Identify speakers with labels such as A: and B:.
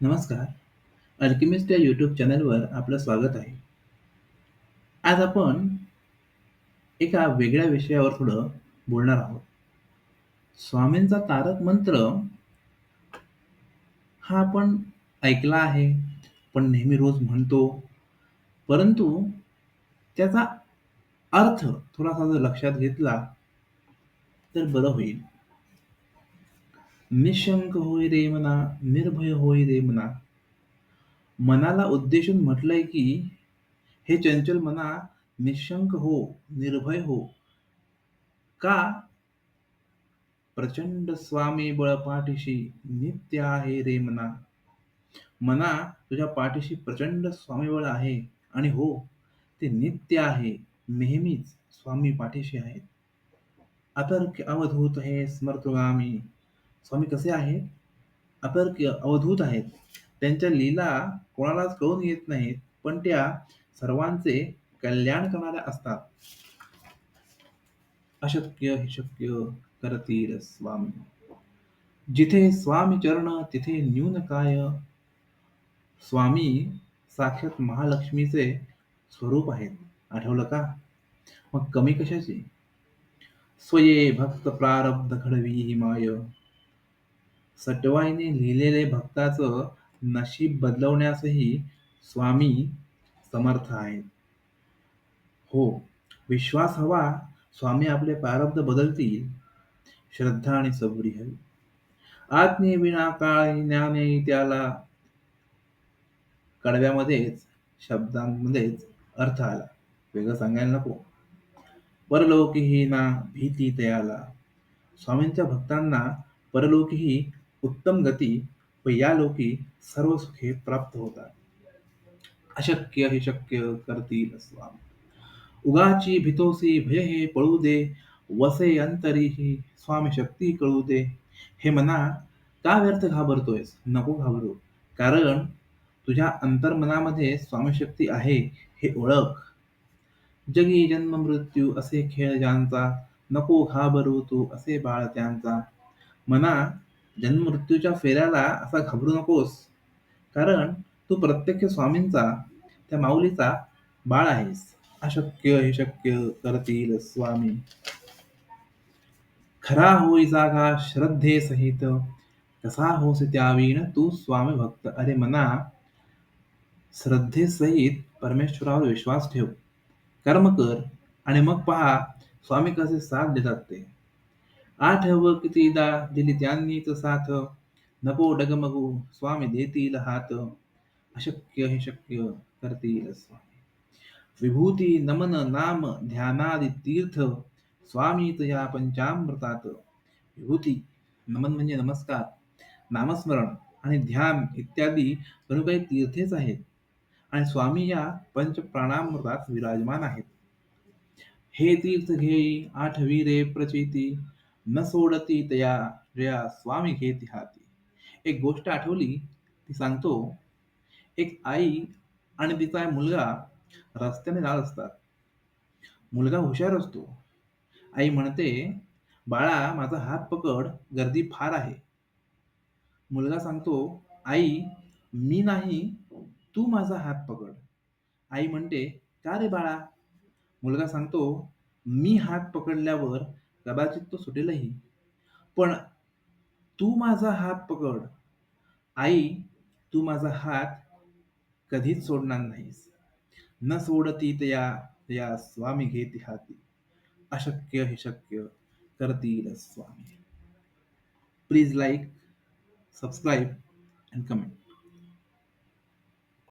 A: नमस्कार. अल्किमिस्ट या यूट्यूब चॅनलवर आपलं स्वागत आहे. आज आपण एका वेगळ्या विषयावर थोडं बोलणार आहोत. स्वामींचा तारक मंत्र हा आपण ऐकला आहे, पण नेहमी रोज म्हणतो. परंतु त्याचा अर्थ थोडासा जर लक्षात घेतला, तर बरं होईल. निशंक होय रे मना, निर्भय होय रे मना. मनाला उद्देशून म्हटलंय की, हे चंचल मना निशंक हो, निर्भय हो. का? प्रचंड स्वामी बळ पाठीशी नित्य आहे रे मना. मना तुझ्या पाठीशी प्रचंड स्वामीबळ आहे आणि हो, ते नित्य आहे. नेहमीच स्वामी पाठीशी आहेत. अतर्क अवधूत हे स्मर्तगामी. स्वामी कसे आहेत? अपरकीय, अवधूत आहेत. त्यांच्या लीला कोणालाच कळून येत नाहीत, पण त्या सर्वांचे कल्याण करणाऱ्या असतात. अशक्य हे शक्य करतील स्वामी. जिथे स्वामी चरण तिथे न्यून काय. स्वामी साक्षात महालक्ष्मीचे स्वरूप आहेत. आठवलं का? मग कमी कशाची? स्वये भक्त प्रारब्ध घडवी ही माय. सटवाईने लिहिलेले भक्ताचं नशीब बदलवण्यासही स्वामी समर्थ आहेत. हो, विश्वास हवा स्वामी आपले प्रारब्ध बदलतील. श्रद्धा आणि सबुरी हवी. आज्ञे विना काळी ज्ञाने त्याला. कडव्यामध्येच, शब्दांमध्येच अर्थ आला. वेगळं सांगायला नको. परलोकही ना भीती तयाला. स्वामींच्या भक्तांना परलोकही उत्तम गती व या लोकी सर्व सुखे प्राप्त होतात. अशक्य हे शक्य करतील स्वामी. उगाची भितोसी भय हे पळू दे. वसे अंतरी ही स्वामी शक्ती कळू दे. हे मना का व्यर्थ घाबरतोयस? नको घाबरू. कारण तुझ्या अंतर्मनामध्ये स्वामीशक्ती आहे हे ओळख. जगी जन्म मृत्यू असे खेळ ज्यांचा. नको घाबरू तू असे बाळ त्यांचा. मना जन्ममृत्यूच्या फेऱ्याला असा घाबरू नकोस. कारण तू प्रत्यक्ष स्वामींचा, त्या माऊलीचा बाळ आहेस. अशक्य हे शक्य करतील स्वामी. खरा होई जागा श्रद्धेसहित. कसा होस त्यावीण तू स्वामी भक्त. अरे मना, श्रद्धेसहित परमेश्वरावर विश्वास ठेव. कर्म कर आणि मग पहा स्वामी कसे साथ देतात ते. आठव कितीदा दिली त्यांनीच साथ. नको डगमगू स्वामी देतील हात. अशक्य हे शक्य करतील स्वामी. विभूती नमन नाम ध्यानादि तीर्थ स्वामी या पंचामृतात. विभूती, नमन म्हणजे नमस्कार, नामस्मरण आणि ध्यान इत्यादी जणू काही तीर्थेच आहेत आणि स्वामी या पंचप्राणामृतात विराजमान आहेत. हे तीर्थ घेई आठवी रे प्रचिती. न सोडती तया जया स्वामी घेती हाती. एक गोष्ट आठवली ती सांगतो. एक आई आणि तिचा मुलगा रस्त्याने जात असतात. मुलगा हुशार असतो. आई म्हणते, बाळा माझा हात पकड, गर्दी फार आहे. मुलगा सांगतो, आई मी नाही, तू माझा हात पकड. आई म्हणते, का रे बाळा? मुलगा सांगतो, मी हात पकडल्यावर कदाचित तो सुटेलही, पण तू माझा हात पकड. आई तू माझा हात कधीच सोडणार नाहीस. न सोडती तया या स्वामी घेती हाती. अशक्य हे शक्य करतील स्वामी. Please like, subscribe and comment.